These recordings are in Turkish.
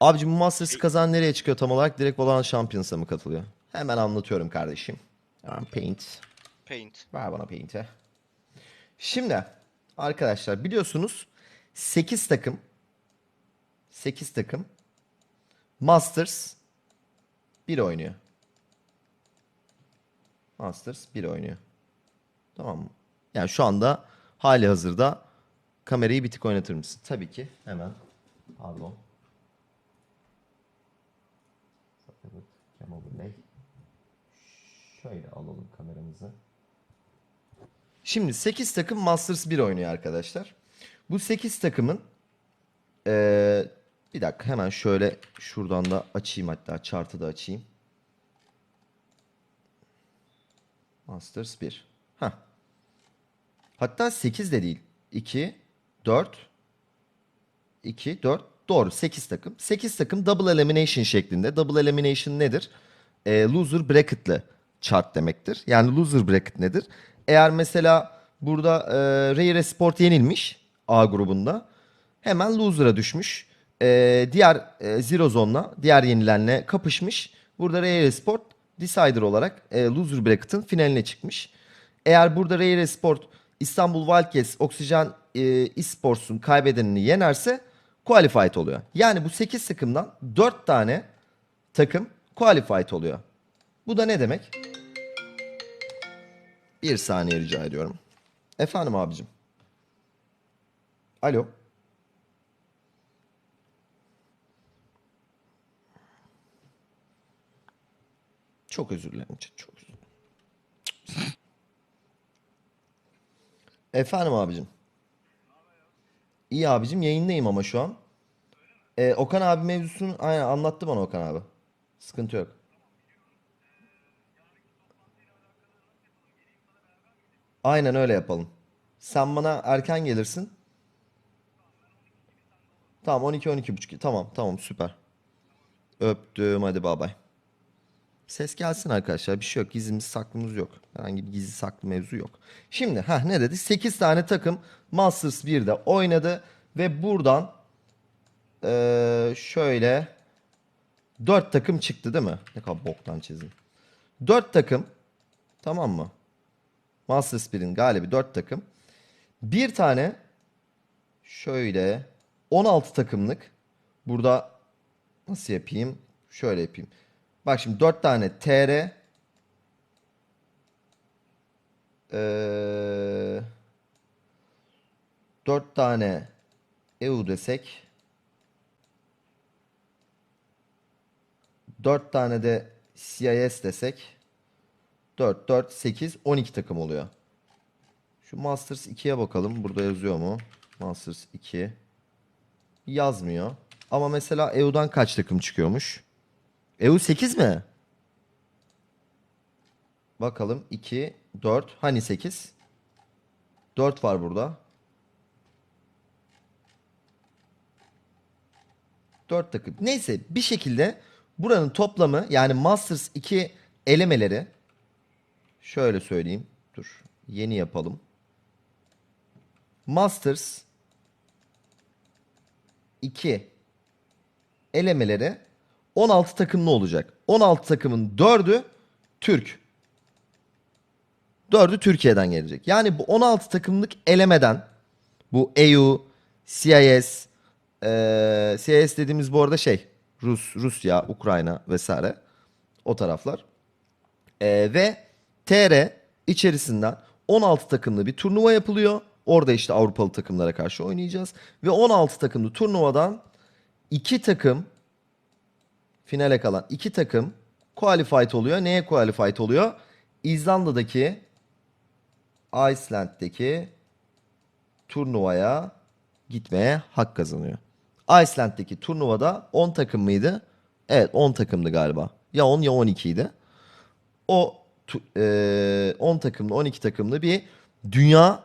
Abicim bu Masters'ı kazanan nereye çıkıyor tam olarak? Direkt Valorant Champions'a mı katılıyor? Hemen anlatıyorum kardeşim. Hemen paint. Paint. Ver bana paint'i. Şimdi arkadaşlar biliyorsunuz 8 takım 8 takım Masters 1 oynuyor. Masters 1 oynuyor. Tamam mı? Yani şu anda hali hazırda kamerayı bir tık oynatır mısın? Tabii ki. Hemen. Pardon. Kemal Bey. Şöyle alalım kameramızı. Şimdi 8 takım Masters 1 oynuyor arkadaşlar. Bu 8 takımın eee, bir dakika hemen şöyle şuradan da açayım hatta chart'ı da açayım. Masters 1. Heh. Hatta 8 de değil. 2, 4, 2, 4, doğru 8 takım. 8 takım double elimination şeklinde. Double elimination nedir? Ee, loser bracket'lı chart demektir. Yani loser bracket nedir? Eğer mesela burada e, Rare Sport yenilmiş A grubunda hemen loser'a düşmüş. Ee, diğer e, Zero Zone'la, diğer yenilenle kapışmış. Burada Rare Sport Decider olarak e, loser bracket'ın finaline çıkmış. Eğer burada Rare Sport İstanbul Wildcats Oksijen e, Esports'un kaybedenini yenerse qualified oluyor. Yani bu 8 takımdan 4 tane takım qualified oluyor. Bu da ne demek? Bir saniye rica ediyorum. Efendim abicim. Alo. Çok özür dilerim. Çok özür dilerim. Efendim abicim. İyi abicim yayındayım ama şu an. Ee, Okan abi mevzusunu aynen anlattı bana Okan abi. Sıkıntı yok. Aynen öyle yapalım. Sen bana erken gelirsin. Tamam 12 12 buçuk. Tamam tamam süper. Öptüm hadi bay bay. Ses gelsin arkadaşlar. Bir şey yok. Gizlimiz saklımız yok. Herhangi bir gizli saklı mevzu yok. Şimdi ha ne dedi? 8 tane takım Masters 1'de oynadı ve buradan eee, şöyle 4 takım çıktı değil mi? Ne kadar boktan çizim. 4 takım tamam mı? Masters 1'in galibi 4 takım. Bir tane şöyle 16 takımlık burada nasıl yapayım? Şöyle yapayım. Bak şimdi 4 tane TR ee, 4 tane EU desek 4 tane de CIS desek 4, 4, 8, 12 takım oluyor. Şu Masters 2'ye bakalım. Burada yazıyor mu? Masters 2. Yazmıyor. Ama mesela EU'dan kaç takım çıkıyormuş? EU 8 mi? Bakalım 2, 4. Hani 8? 4 var burada. 4 takım. Neyse bir şekilde buranın toplamı yani Masters 2 elemeleri şöyle söyleyeyim. Dur. Yeni yapalım. Masters 2 elemeleri 16 takımlı olacak. 16 takımın 4'ü Türk. 4'ü Türkiye'den gelecek. Yani bu 16 takımlık elemeden bu EU, CIS, eee CIS dediğimiz bu arada şey Rus, Rusya, Ukrayna vesaire o taraflar. Eee, ve TR içerisinden 16 takımlı bir turnuva yapılıyor. Orada işte Avrupalı takımlara karşı oynayacağız. Ve 16 takımlı turnuvadan 2 takım finale kalan 2 takım qualified oluyor. Neye qualified oluyor? İzlanda'daki Iceland'daki turnuvaya gitmeye hak kazanıyor. Iceland'daki turnuvada 10 takım mıydı? Evet 10 takımdı galiba. Ya 10 ya 12 idi. O eee, 10 takımlı 12 takımlı bir dünya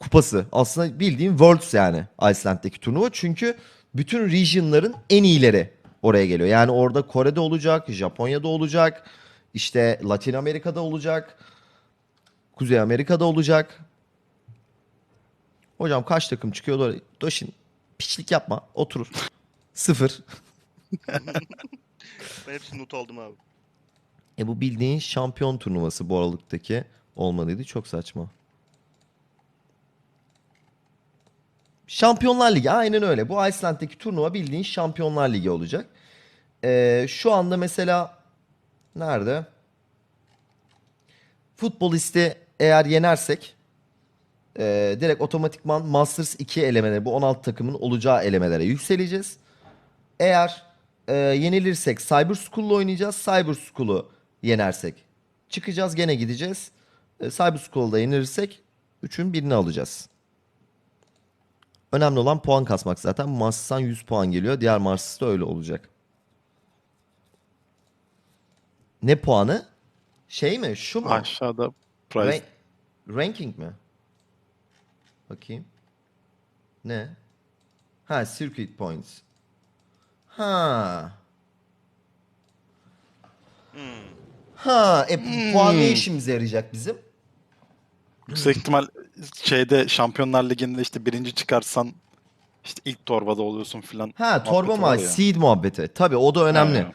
kupası. Aslında bildiğim Worlds yani Iceland'daki turnuva. Çünkü bütün region'ların en iyileri oraya geliyor. Yani orada Kore'de olacak, Japonya'da olacak, işte Latin Amerika'da olacak, Kuzey Amerika'da olacak. Hocam kaç takım çıkıyor? Doşin piçlik yapma oturur. Sıfır. Ben hepsini not aldım abi. E bu bildiğin şampiyon turnuvası bu aralıktaki olmalıydı. Çok saçma. Şampiyonlar Ligi aynen öyle. Bu Iceland'daki turnuva bildiğin Şampiyonlar Ligi olacak. Ee, şu anda mesela nerede? Futbolisti eğer yenersek e, direkt otomatikman Masters 2 elemeleri bu 16 takımın olacağı elemelere yükseleceğiz. Eğer e, yenilirsek Cyber School'la oynayacağız. Cyber School'u yenersek çıkacağız gene gideceğiz. E, Cyber School'da yenilirsek 3'ün birini alacağız. Önemli olan puan kasmak zaten. Mars'tan 100 puan geliyor. Diğer Mars'ta öyle olacak. Ne puanı? Şey mi? Şu mu? Aşağıda price. Rank- ranking mi? Bakayım. Ne? Ha, circuit points. Ha. Hmm. Ha, e, bu puan ne işimize yarayacak bizim? Yüksek ihtimal şeyde Şampiyonlar Ligi'nde işte birinci çıkarsan işte ilk torbada oluyorsun filan. Ha, torba ya. seed muhabbeti. Tabii o da önemli. Ha.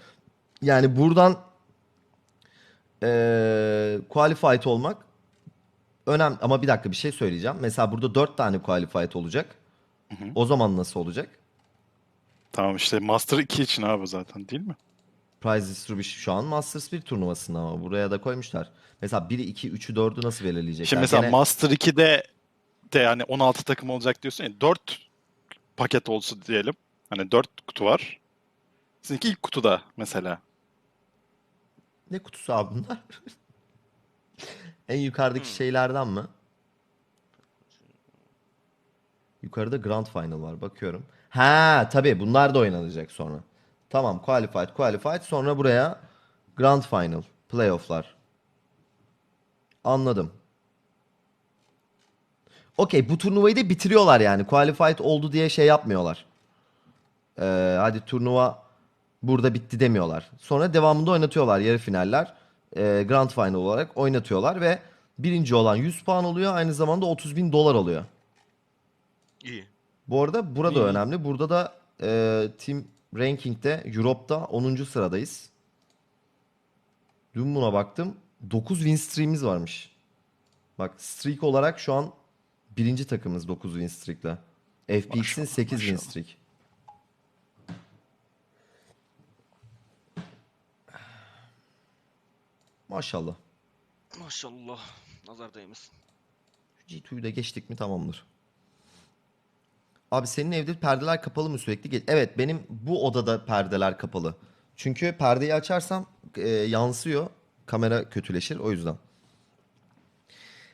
Yani buradan eee qualified olmak önemli. Ama bir dakika bir şey söyleyeceğim. Mesela burada 4 tane qualified olacak. O zaman nasıl olacak? Tamam işte Master 2 için abi zaten değil mi? Prize Distribution şu an Masters 1 turnuvasında ama buraya da koymuşlar. Mesela 1'i 2, 3'ü 4'ü nasıl belirleyecekler? Şimdi mesela Gene- Master 2'de de yani 16 takım olacak diyorsun ya 4 paket olsun diyelim. Hani 4 kutu var. Sizinki ilk kutuda mesela. Ne kutusu abi bunlar? en yukarıdaki şeylerden mi? Yukarıda Grand Final var bakıyorum. Ha tabii bunlar da oynanacak sonra. Tamam qualified qualified sonra buraya Grand Final playoff'lar. Anladım. Okey bu turnuvayı da bitiriyorlar yani. Qualified oldu diye şey yapmıyorlar. Ee, hadi turnuva burada bitti demiyorlar. Sonra devamında oynatıyorlar yarı finaller. e, Grand Final olarak oynatıyorlar ve birinci olan 100 puan oluyor. Aynı zamanda 30 bin dolar alıyor. İyi. Bu arada burada İyi. önemli. Burada da e, Team Ranking'de Europe'da 10. sıradayız. Dün buna baktım. 9 win streak'imiz varmış. Bak streak olarak şu an birinci takımız 9 win streak'le. FPX'in Maşallah, 8 win streak. Maşallah. Maşallah. Nazar değmesin. G2'yu da geçtik mi tamamdır. Abi senin evde perdeler kapalı mı sürekli? Evet benim bu odada perdeler kapalı. Çünkü perdeyi açarsam e, yansıyor. Kamera kötüleşir o yüzden.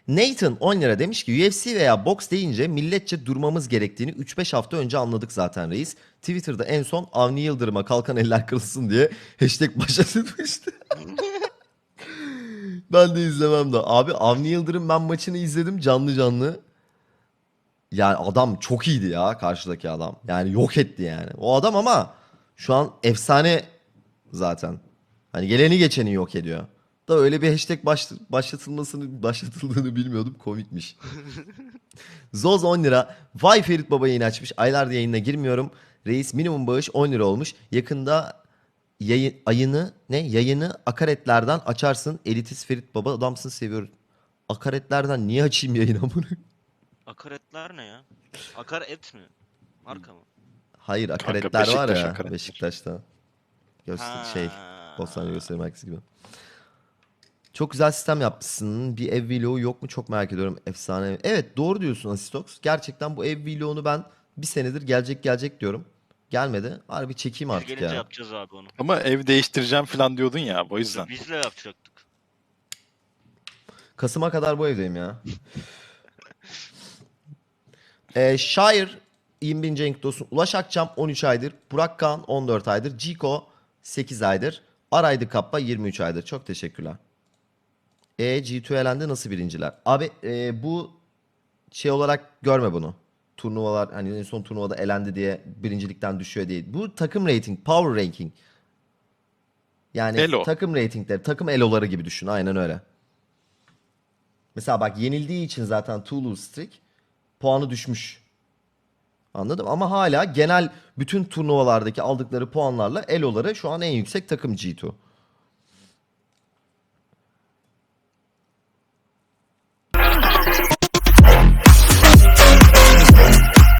Nathan 10 lira demiş ki UFC veya boks deyince milletçe durmamız gerektiğini 3-5 hafta önce anladık zaten reis. Twitter'da en son Avni Yıldırım'a kalkan eller kırılsın diye hashtag başlatılmıştı. ben de izlemem de. Abi Avni Yıldırım ben maçını izledim canlı canlı. Yani adam çok iyiydi ya karşıdaki adam. Yani yok etti yani. O adam ama şu an efsane zaten. Hani geleni geçeni yok ediyor. Da öyle bir hashtag baş, başlatılmasını başlatıldığını bilmiyordum. Komikmiş. Zoz 10 lira. Vay Ferit Baba yayın açmış. Aylardır yayına girmiyorum. Reis minimum bağış 10 lira olmuş. Yakında yayın, ayını ne yayını akaretlerden açarsın. Elitist Ferit Baba adamsın seviyorum. Akaretlerden niye açayım yayını bunu? Akaretler ne ya? Akar et mi? Marka mı? Hayır Kanka, akaretler var Beşiktaş ya akaretler. Beşiktaş'ta. Göster şey Ha. Bostanlı Gösteri Merkezi gibi. Çok güzel sistem yapmışsın. Bir ev vlogu yok mu çok merak ediyorum. Efsane. Evet doğru diyorsun Asistox. Gerçekten bu ev vlogunu ben bir senedir gelecek gelecek diyorum. Gelmedi. Harbi çekeyim Biz artık gelince ya. yapacağız abi onu. Ama ev değiştireceğim filan diyordun ya o yüzden. Biz de yapacaktık. Kasım'a kadar bu evdeyim ya. Ee, Şair 20. Cenk Tosun. Ulaş Akçam 13 aydır. Burak Kağan 14 aydır. Ciko 8 aydır. Araydı Kappa 23 aydır. Çok teşekkürler. E G2 elendi nasıl birinciler? Abi e, bu şey olarak görme bunu. Turnuvalar hani en son turnuvada elendi diye birincilikten düşüyor değil. Bu takım rating, power ranking. Yani Elo. takım ratingleri, takım eloları gibi düşün. Aynen öyle. Mesela bak yenildiği için zaten two lose streak puanı düşmüş. Anladım ama hala genel bütün turnuvalardaki aldıkları puanlarla Elo'ları şu an en yüksek takım G2.